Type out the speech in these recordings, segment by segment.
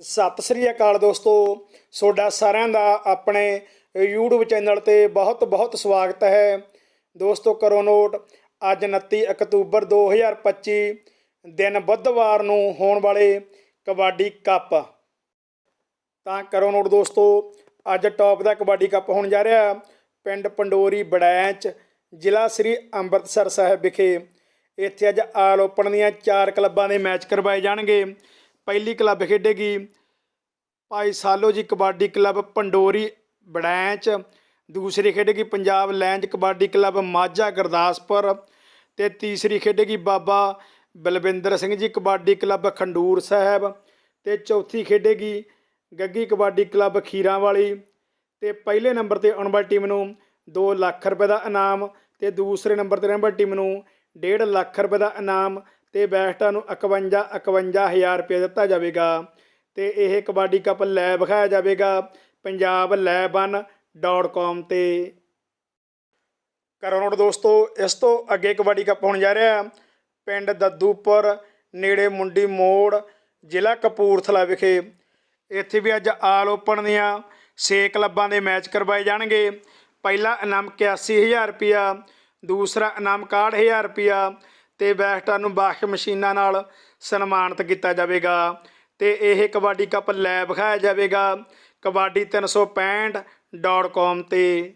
ਸਤਿ ਸ੍ਰੀ ਅਕਾਲ ਦੋਸਤੋ। ਤੁਹਾਡਾ ਸਾਰਿਆਂ ਦਾ ਆਪਣੇ YouTube ਚੈਨਲ ਤੇ ਬਹੁਤ ਬਹੁਤ ਸਵਾਗਤ ਹੈ। ਦੋਸਤੋ, ਕਰੋ ਨੋਟ, ਅੱਜ 29 ਅਕਤੂਬਰ 2025 ਦਿਨ ਬੁੱਧਵਾਰ ਨੂੰ ਹੋਣ ਵਾਲੇ ਕਬੱਡੀ ਕੱਪ। ਤਾਂ ਕਰੋ ਨੋਟ ਦੋਸਤੋ, ਅੱਜ ਟੌਪ ਦਾ ਕਬੱਡੀ ਕੱਪ ਹੋਣ ਜਾ ਰਿਹਾ। ਪਿੰਡ ਪੰਡੋਰੀ ਬੜੈਂਚ, ਜ਼ਿਲ੍ਹਾ ਸ੍ਰੀ ਅੰਮ੍ਰਿਤਸਰ ਸਾਹਿਬ ਵਿਖੇ। ਇੱਥੇ ਅੱਜ ਆਲ ਓਪਨ ਦੀਆਂ ਚਾਰ ਕਲੱਬਾਂ ਦੇ ਮੈਚ ਕਰਵਾਏ ਜਾਣਗੇ। ਪਹਿਲੀ ਕਲੱਬ ਖੇਡੇਗੀ। ਭਾਈ ਸਾਲੋ ਜੀ ਕਬੱਡੀ ਕਲੱਬ ਪੰਡੋਰੀ ਬੜੈਂਚ। ਦੂਸਰੀ ਖੇਡੇਗੀ ਪੰਜਾਬ ਲੈਂਜ ਕਬੱਡੀ ਕਲੱਬ ਮਾਝਾ ਗੁਰਦਾਸਪੁਰ। ਤੇ ਤੀਸਰੀ ਖੇਡੇਗੀ ਬਾਬਾ ਬਲਵਿੰਦਰ ਸਿੰਘ ਜੀ ਕਬੱਡੀ ਕਲੱਬ ਖੰਡੂਰ ਸਾਹਿਬ। ਤੇ ਚੌਥੀ ਖੇਡੇਗੀ ਗੱਗੀ ਕਬੱਡੀ ਕਲੱਬ ਖੀਰਾਂ ਵਾਲੀ ਤੇ ਪਹਿਲੇ ਨੰਬਰ ਤੇ ਆਉਣ ਵਾਲੀ ਟੀਮ ਨੂੰ 2 ਲੱਖ ਰੁਪਏ ਦਾ ਇਨਾਮ ਤੇ ਦੂਸਰੇ ਨੰਬਰ ਤੇ ਰਹਿਣ ਵਾਲੀ ਟੀਮ ਨੂੰ 1.5 ਲੱਖ ਰੁਪਏ ਦਾ ਇਨਾਮ ਤੇ ਬੈਸਟਾਂ ਨੂੰ 51 51000 ਰੁਪਏ ਦਿੱਤਾ ਜਾਵੇਗਾ। ਤੇ ਇਹ ਕਬੱਡੀ ਕੱਪ ਲੈ ਵਿਖਾਇਆ ਜਾਵੇਗਾ। ਪੰਜਾਬ ਲੈਬਨ.com ਤੇ। ਕਰੋ ਨੋਟ ਦੋਸਤੋ, ਇਸ ਤੋਂ ਅੱਗੇ ਕਬੱਡੀ ਕੱਪ ਹੋਣ ਜਾ ਰਿਹਾ। ਪਿੰਡ ਦੱਦੂਪੁਰ, ਨੇੜੇ ਮੁੰਡੀ ਮੋੜ, ਜ਼ਿਲ੍ਹਾ ਕਪੂਰਥਲਾ ਵਿਖੇ। ਇੱਥੇ ਵੀ ਅੱਜ ਆਲ ਓਪਨ ਦੀਆਂ 6 ਕਲੱਬਾਂ ਦੇ ਮੈਚ ਕਰਵਾਏ ਜਾਣਗੇ। ਪਹਿਲਾ ਇਨਾਮ 81000 ਰੁਪਿਆ ਦੂਸਰਾ ਇਨਾਮ 61000 ਰੁਪਿਆ ਤੇ ਬੈਸਟਾਂ ਨੂੰ ਬਾਖ ਮਸ਼ੀਨਾਂ ਨਾਲ ਸਨਮਾਨਿਤ ਕੀਤਾ ਜਾਵੇਗਾ। ਤੇ ਇਹ ਕਬੱਡੀ ਕੱਪ ਲੈ ਵਿਖਾਇਆ ਜਾਵੇਗਾ। ਕਬੱਡੀ 365.com ਤੇ।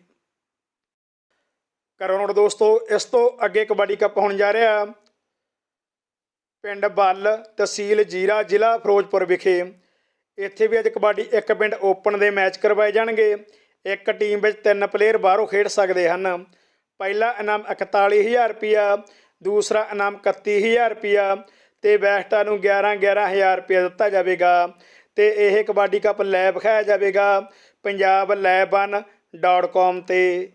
ਕਰੋ ਨੋਟ ਦੋਸਤੋ, ਇਸ ਤੋਂ ਅੱਗੇ ਕਬੱਡੀ ਕੱਪ ਹੋਣ ਜਾ ਰਿਹਾ। ਪਿੰਡ ਬੱਲ ਤਹਿਸੀਲ ਜੀਰਾ ਜ਼ਿਲ੍ਹਾ ਫਿਰੋਜ਼ਪੁਰ ਵਿਖੇ। ਇੱਥੇ ਵੀ ਅੱਜ ਕਬੱਡੀ ਇੱਕ ਪਿੰਡ ਓਪਨ ਦੇ ਮੈਚ ਕਰਵਾਏ ਜਾਣਗੇ। ਇੱਕ ਟੀਮ ਵਿੱਚ ਤਿੰਨ ਪਲੇਅਰ ਬਾਹਰੋਂ ਖੇਡ ਸਕਦੇ ਹਨ। ਪਹਿਲਾ ਇਨਾਮ 41000 ਰੁਪਿਆ ਦੂਸਰਾ ਇਨਾਮ 31000 ਰੁਪਿਆ ਤੇ ਬੈਸਟਾਂ ਨੂੰ 11 11000 ਰੁਪਿਆ ਦਿੱਤਾ ਜਾਵੇਗਾ। ਤੇ ਇਹ ਕਬੱਡੀ ਕੱਪ ਲੈ ਵਿਖਾਇਆ ਜਾਵੇਗਾ। ਪੰਜਾਬ ਲੈਬਨ.com ਤੇ।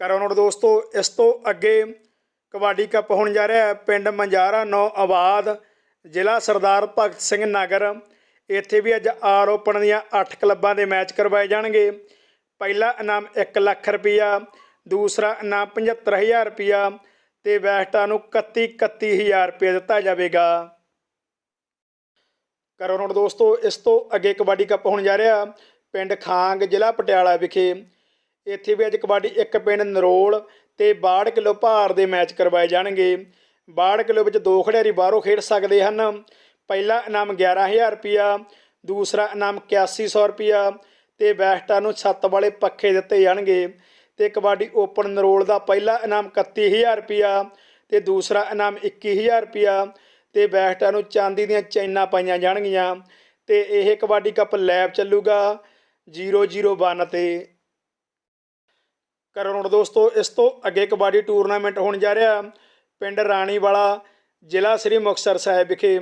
ਕਰੋ ਨੋਟ ਦੋਸਤੋ, ਇਸ ਤੋਂ ਅੱਗੇ ਕਬੱਡੀ ਕੱਪ ਹੋਣ ਜਾ ਰਿਹਾ ਹੈ ਪਿੰਡ ਮੰਜਾਰਾ ਨੌ ਆਬਾਦ, ਜ਼ਿਲ੍ਹਾ ਸਰਦਾਰ ਭਗਤ ਸਿੰਘ ਨਗਰ। ਇੱਥੇ ਵੀ ਅੱਜ ਆਰ ਓਪਨ ਦੀਆਂ 8 ਕਲੱਬਾਂ ਦੇ ਮੈਚ ਕਰਵਾਏ ਜਾਣਗੇ। ਪਹਿਲਾ ਇਨਾਮ 1 ਲੱਖ ਰੁਪਈਆ ਦੂਸਰਾ ਇਨਾਮ 75000 ਰੁਪਈਆ ਤੇ ਬੈਸਟਾਂ ਨੂੰ 31 31000 ਰੁਪਇਆ ਦਿੱਤਾ ਜਾਵੇਗਾ। ਕਰੋ ਨੋਟ ਦੋਸਤੋ, ਇਸ ਤੋਂ ਅੱਗੇ ਕਬੱਡੀ ਕੱਪ ਹੋਣ ਜਾ ਰਿਹਾ। ਪਿੰਡ ਖਾਂਗ, ਜ਼ਿਲ੍ਹਾ ਪਟਿਆਲਾ ਵਿਖੇ। ਇੱਥੇ ਵੀ ਅੱਜ ਕਬੱਡੀ ਇੱਕ ਪਿੰਡ ਨਰੋਲ ਤੇ 62 ਕਿਲੋ ਭਾਰ ਦੇ ਮੈਚ ਕਰਵਾਏ ਜਾਣਗੇ। 62 ਕਿਲੋ ਵਿੱਚ ਦੋ ਖਿਡਾਰੀ ਬਾਹਰੋਂ ਖੇਡ ਸਕਦੇ ਹਨ। ਪਹਿਲਾ ਇਨਾਮ 11000 ਰੁਪਿਆ ਦੂਸਰਾ ਇਨਾਮ 8100 ਰੁਪਿਆ ਤੇ ਬੈਸਟਾਂ ਨੂੰ ਛੱਤ ਵਾਲੇ ਪੱਖੇ ਦਿੱਤੇ ਜਾਣਗੇ। ਤੇ ਕਬੱਡੀ ਓਪਨ ਨਰੋਲ ਦਾ ਪਹਿਲਾ ਇਨਾਮ 31000 ਰੁਪਿਆ ਤੇ ਦੂਸਰਾ ਇਨਾਮ 21000 ਰੁਪਿਆ ਤੇ ਬੈਸਟਾਂ ਨੂੰ ਚਾਂਦੀ ਦੀਆਂ ਚੈਨਾਂ ਪਾਈਆਂ ਜਾਣਗੀਆਂ ਤੇ ਇਹ ਕਬੱਡੀ ਕੱਪ ਲੈਬ ਚੱਲੂਗਾ 001 ਤੇ। ਕਰੋੜ ਦੋਸਤੋ, ਇਸ ਤੋਂ ਅੱਗੇ ਕਬੱਡੀ ਟੂਰਨਾਮੈਂਟ ਹੋਣ ਜਾ ਰਿਹਾ। ਪਿੰਡ ਰਾਣੀਵਾਲਾ ਜ਼ਿਲ੍ਹਾ ਸ੍ਰੀ ਮੁਕਤਸਰ ਸਾਹਿਬ ਵਿਖੇ।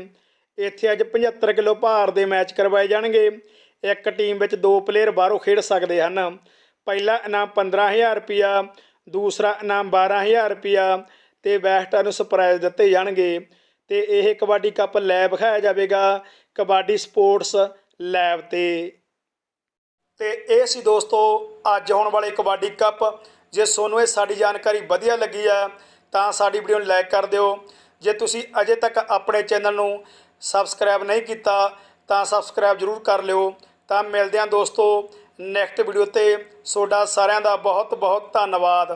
ਇੱਥੇ ਅੱਜ 75 ਕਿਲੋ ਭਾਰ ਦੇ ਮੈਚ ਕਰਵਾਏ ਜਾਣਗੇ। ਇੱਕ ਟੀਮ ਵਿੱਚ ਦੋ ਪਲੇਅਰ ਬਾਹਰੋਂ ਖੇਡ ਸਕਦੇ ਹਨ। ਪਹਿਲਾ ਇਨਾਮ 15000 ਰੁਪਿਆ ਦੂਸਰਾ ਇਨਾਮ 12000 ਰੁਪਿਆ ਤੇ ਬੈਸਟਾਂ ਨੂੰ ਸਰਪ੍ਰਾਈਜ਼ ਦਿੱਤੇ ਜਾਣਗੇ। ਤੇ ਇਹ ਕਬੱਡੀ ਕੱਪ ਲੈਬ ਵਿਖਾਇਆ ਜਾਵੇਗਾ, ਕਬੱਡੀ ਸਪੋਰਟਸ ਲੈਬ ਤੇ। ਤੇ ਇਹ ਸੀ ਦੋਸਤੋ, ਅੱਜ ਹੋਣ ਵਾਲੇ ਕਬੱਡੀ ਕੱਪ। ਜੇ ਤੁਹਾਨੂੰ ਇਹ ਸਾਡੀ ਜਾਣਕਾਰੀ ਵਧੀਆ ਲੱਗੀ ਆ ਤਾਂ ਸਾਡੀ ਵੀਡੀਓ ਨੂੰ ਲਾਈਕ ਕਰ ਦਿਓ। ਜੇ ਤੁਸੀਂ ਅਜੇ ਤੱਕ ਆਪਣੇ ਚੈਨਲ ਨੂੰ ਸਬਸਕ੍ਰਾਈਬ ਨਹੀਂ ਕੀਤਾ, ਤਾਂ ਸਬਸਕ੍ਰਾਈਬ ਜ਼ਰੂਰ ਕਰ ਲਿਓ। ਤਾਂ ਮਿਲਦੇ ਹਾਂ ਦੋਸਤੋ ਨੈਕਸਟ ਵੀਡੀਓ ਤੇ ਤੁਹਾਡਾ ਸਾਰਿਆਂ ਦਾ ਬਹੁਤ ਬਹੁਤ ਧੰਨਵਾਦ।